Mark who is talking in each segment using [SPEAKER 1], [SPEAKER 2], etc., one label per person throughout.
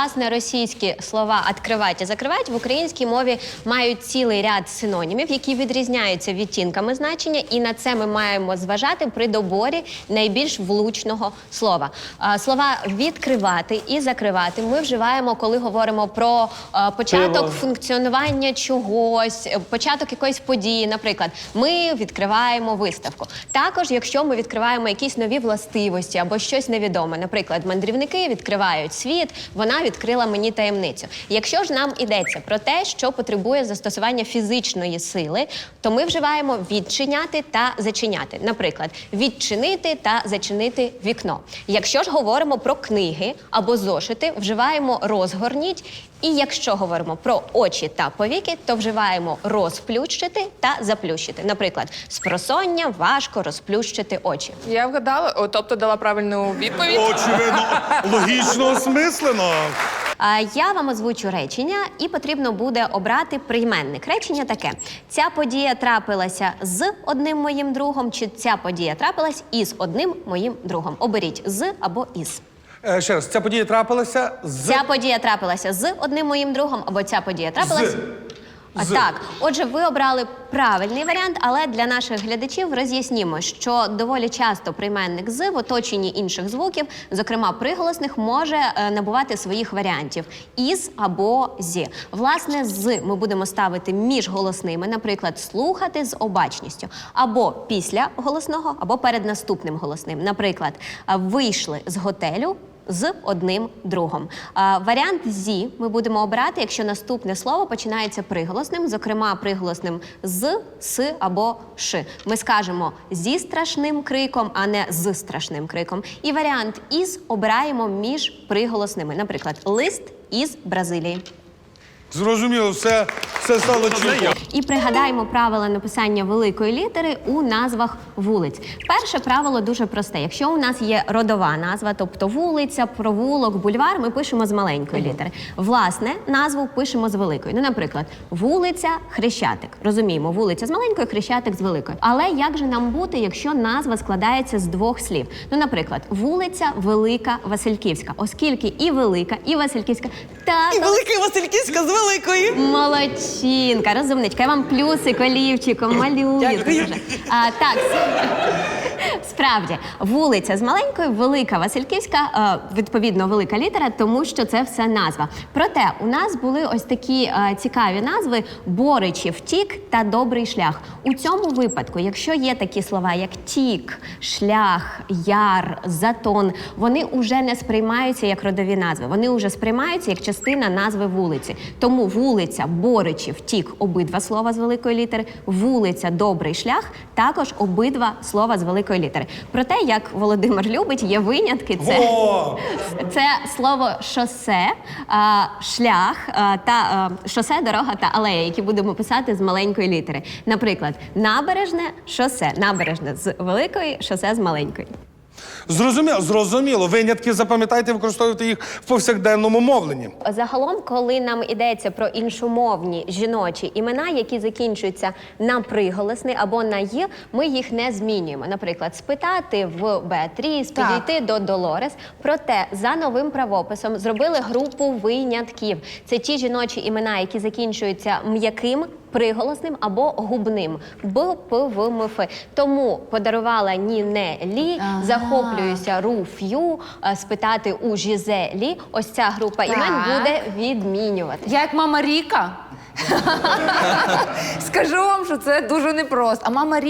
[SPEAKER 1] власне російські слова «откривать» і «закривать» в українській мові мають цілий ряд синонімів, які відрізняються відтінками значення, і на це ми маємо зважати при доборі найбільш влучного слова. Слова відкривати і закривати ми вживаємо, коли говоримо про початок функціонування чогось, початок якоїсь події. Наприклад, ми відкриваємо виставку. Також, якщо ми відкриваємо якісь нові властивості або щось невідоме, наприклад, мандрівники відкривають світ, вона відкрила мені таємницю. Якщо ж нам йдеться про те, що потребує застосування фізичної сили, то ми вживаємо відчиняти та зачиняти. Наприклад, відчинити та зачинити вікно. Якщо ж говоримо про книги або зошити, вживаємо розгорніть. І якщо говоримо про очі та повіки, то вживаємо розплющити та заплющити. Наприклад, спросоння важко розплющити очі.
[SPEAKER 2] Я вгадала, о, тобто дала правильну відповідь.
[SPEAKER 3] Очевидно, логічно осмислено.
[SPEAKER 1] А, Я вам озвучу речення, і потрібно буде обрати прийменник. Речення таке: ця подія трапилася з одним моїм другом, чи ця подія трапилась із одним моїм другом. Оберіть з або із.
[SPEAKER 3] Е, ще раз, ця подія трапилася з.
[SPEAKER 1] Ця подія трапилася з одним моїм другом, або ця подія трапилась.
[SPEAKER 3] З.
[SPEAKER 1] А,
[SPEAKER 3] З.
[SPEAKER 1] Так, отже, ви обрали правильний варіант, але для наших глядачів роз'яснімо, що доволі часто прийменник з в оточенні інших звуків, зокрема приголосних, може е, набувати своїх варіантів із або зі. Власне, з ми будемо ставити між голосними, наприклад, слухати з обачністю, або після голосного, або перед наступним голосним. Наприклад, е, вийшли з готелю з одним другом. А, варіант зі ми будемо обирати, якщо наступне слово починається приголосним, зокрема приголосним з, с або ш. Ми скажемо зі страшним криком, а не з страшним криком. І варіант із обираємо між приголосними, наприклад, лист із Бразилії.
[SPEAKER 3] Зрозуміло, все, все стало чітко.
[SPEAKER 1] І пригадаємо правила написання великої літери у назвах вулиць. Перше правило дуже просте. Якщо у нас є родова назва, тобто вулиця, провулок, бульвар, ми пишемо з маленької літери. Власне, назву пишемо з великої. Ну, наприклад, вулиця Хрещатик. Розуміємо, вулиця з маленької, хрещатик з великої. Але як же нам бути, якщо назва складається з двох слів? Ну, наприклад, вулиця Велика Васильківська, оскільки і велика, і Васильківська та
[SPEAKER 4] І великий Васильківська з великої.
[SPEAKER 1] Молодчинка, розумничка. Я вам плюсик олівчиком малюю.
[SPEAKER 4] Дякую.
[SPEAKER 1] А, так, справді, вулиця з маленької, велика Васильківська, е, відповідно, велика літера, тому що це все назва. Проте у нас були ось такі е, цікаві назви: Боричі, втік та добрий шлях. У цьому випадку, якщо є такі слова, як тік, шлях, яр, затон, вони вже не сприймаються як родові назви. Вони вже сприймаються як частина назви вулиці. Тому вулиця, Боричі, втік обидва слова з великої літери, вулиця, добрий шлях також обидва слова з великої літери. Проте, як Володимир любить, є винятки. Це це слово шосе, а, шлях а, та а, шосе, дорога та алея, які будемо писати з маленької літери. Наприклад, набережне шосе, набережне з великої, шосе з маленької.
[SPEAKER 3] Зрозуміло, зрозуміло. Винятки запам'ятайте, використовуйте їх в повсякденному мовленні.
[SPEAKER 1] Загалом, коли нам йдеться про іншомовні жіночі імена, які закінчуються на приголосний або на «й», ми їх не змінюємо. Наприклад, спитати в Беатріс,
[SPEAKER 4] Так.
[SPEAKER 1] підійти до Долорес. Проте за новим правописом зробили групу винятків. Це ті жіночі імена, які закінчуються м'яким. Приголосним або губним Б, П, В, М, Ф. Тому подарувала Нінелі,
[SPEAKER 4] Ага.
[SPEAKER 1] захоплююся Руф'ю, е, спитати у Жізелі. Ось ця група імен буде відмінюватися.
[SPEAKER 4] Я як мама Ріка. Скажу вам, що це дуже непросто. А мама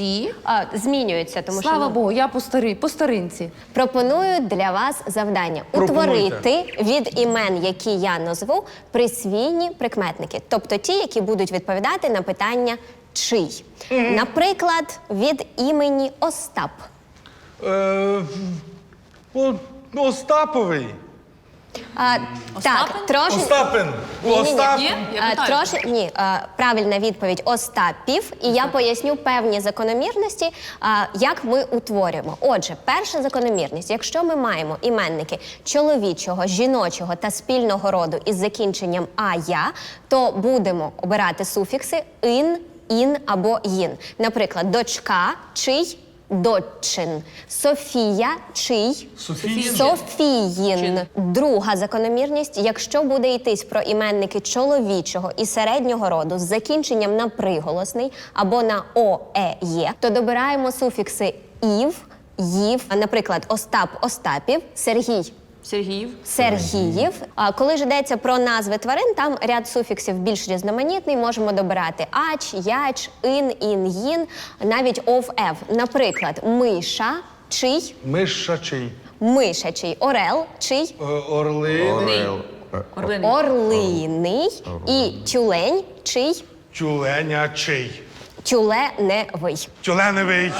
[SPEAKER 4] Ріці.
[SPEAKER 1] А, змінюється, тому
[SPEAKER 4] Слава
[SPEAKER 1] що ну,
[SPEAKER 4] Богу, я по старі, по старинці.
[SPEAKER 1] пропоную для вас завдання
[SPEAKER 3] Пропонуйте.
[SPEAKER 1] утворити від імен, які я назву, присвійні прикметники, тобто ті, які будуть відповідати на питання чий. Наприклад, від імені Остап.
[SPEAKER 3] Е, о, Остаповий.
[SPEAKER 1] А, так, трошки.
[SPEAKER 3] Остапин. Остап.
[SPEAKER 2] Ні? Я питаю.
[SPEAKER 1] Трошки ні, а, правильна відповідь Остапів, і я поясню певні закономірності, а, як ми утворюємо. Отже, перша закономірність: якщо ми маємо іменники чоловічого, жіночого та спільного роду із закінченням а-я, то будемо обирати суфікси ин, ін або їн. Наприклад, дочка, чий. Дочин. Софія чий?
[SPEAKER 3] Софіїн.
[SPEAKER 1] Софіїн. Друга закономірність: якщо буде йтись про іменники чоловічого і середнього роду з закінченням на приголосний або на о, е, є, то добираємо суфікси ів, їв, наприклад, Остап Остапів, Сергій
[SPEAKER 5] Сергіїв.
[SPEAKER 1] Сергіїв. А коли ж йдеться про назви тварин, там ряд суфіксів більш різноманітний. Можемо добирати ач, яч, ин, ін, їн, навіть ов, ев. Наприклад, миша, чий,
[SPEAKER 3] Мишачий.
[SPEAKER 1] мишачий, орел, чий,
[SPEAKER 3] Е, Орли.
[SPEAKER 5] Орлиний.
[SPEAKER 1] орлиний і тюлень, чий,
[SPEAKER 3] Тюленячий.
[SPEAKER 1] тюленевий.
[SPEAKER 3] Тюленевий.